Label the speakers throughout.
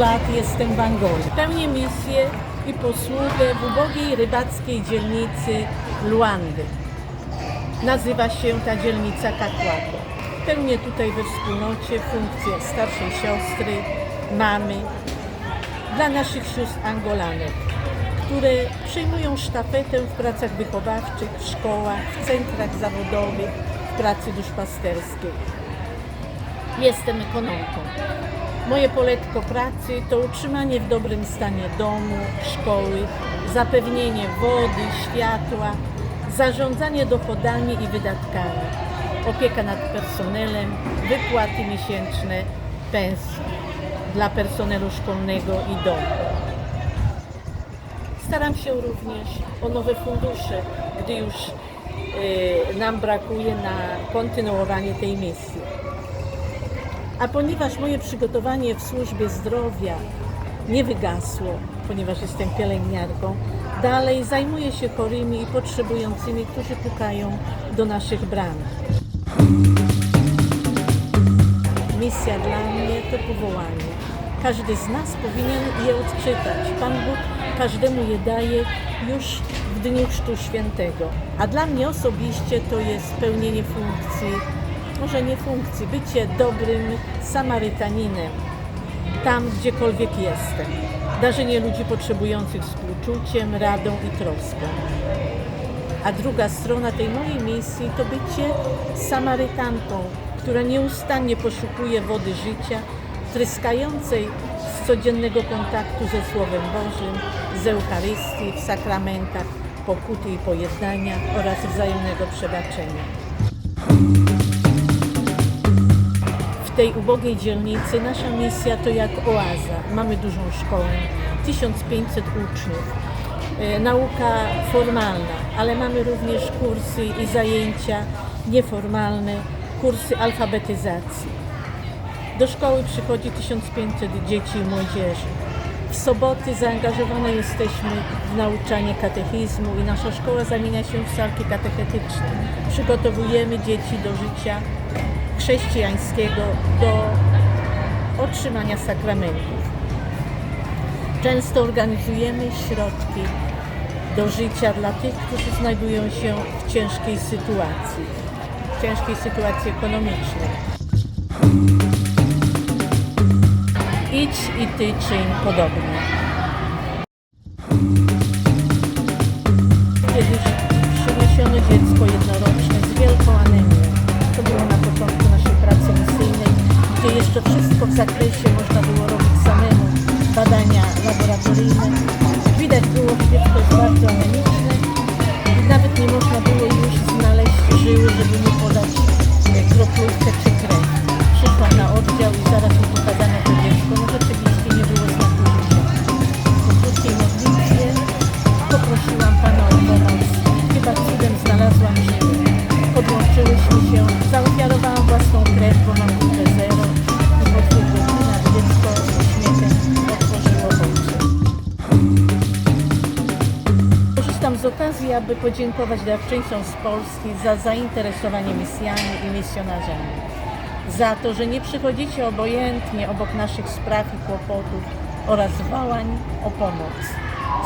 Speaker 1: lat jestem w Angoli. Pełnię misję i posługę w ubogiej rybackiej dzielnicy Luandy. Nazywa się ta dzielnica Kakłako. Pełnię tutaj we wspólnocie funkcję starszej siostry, mamy dla naszych sióstr Angolanek, które przejmują sztafetę w pracach wychowawczych, w szkołach, w centrach zawodowych, w pracy duszpasterskiej. Jestem ekonomką. Moje poletko pracy to utrzymanie w dobrym stanie domu, szkoły, zapewnienie wody, światła, zarządzanie dochodami i wydatkami, opieka nad personelem, wypłaty miesięczne, pensji dla personelu szkolnego i domu. Staram się również o nowe fundusze, gdy już y, nam brakuje na kontynuowanie tej misji. A ponieważ moje przygotowanie w służbie zdrowia nie wygasło, ponieważ jestem pielęgniarką, dalej zajmuję się chorymi i potrzebującymi, którzy pukają do naszych bram. Misja dla mnie to powołanie. Każdy z nas powinien je odczytać. Pan Bóg każdemu je daje już w dniu Chrztu Świętego. A dla mnie osobiście to jest pełnienie funkcji, może nie funkcji, bycie dobrym Samarytaninem tam, gdziekolwiek jestem. Darzenie ludzi potrzebujących współczuciem, radą i troską. A druga strona tej mojej misji to bycie Samarytanką, która nieustannie poszukuje wody życia, tryskającej z codziennego kontaktu ze Słowem Bożym, z Eucharystii, w sakramentach, pokuty i pojednania oraz wzajemnego przebaczenia. Tej ubogiej dzielnicy nasza misja to jak oaza. Mamy dużą szkołę, 1500 uczniów, e, nauka formalna, ale mamy również kursy i zajęcia nieformalne, kursy alfabetyzacji. Do szkoły przychodzi 1500 dzieci i młodzieży. W soboty zaangażowane jesteśmy w nauczanie katechizmu i nasza szkoła zamienia się w salki katechetyczne. Przygotowujemy dzieci do życia chrześcijańskiego, do otrzymania sakramentów. Często organizujemy środki do życia dla tych, którzy znajdują się w ciężkiej sytuacji, w ciężkiej sytuacji ekonomicznej. Idź i ty czyń podobnie. Kiedyś przyniesiono dziecko jednoroczne z wielką anemią. To było na początku naszej pracy misyjnej, gdzie jeszcze wszystko w zakresie można było robić samemu. Badania laboratoryjne. Widać było, że dziecko jest bardzo anemiczne z okazji, aby podziękować darczyńcom z Polski za zainteresowanie misjami i misjonarzami. Za to, że nie przychodzicie obojętnie obok naszych spraw i kłopotów oraz wołań o pomoc.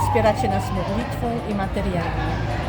Speaker 1: Wspieracie nas modlitwą i materialnie.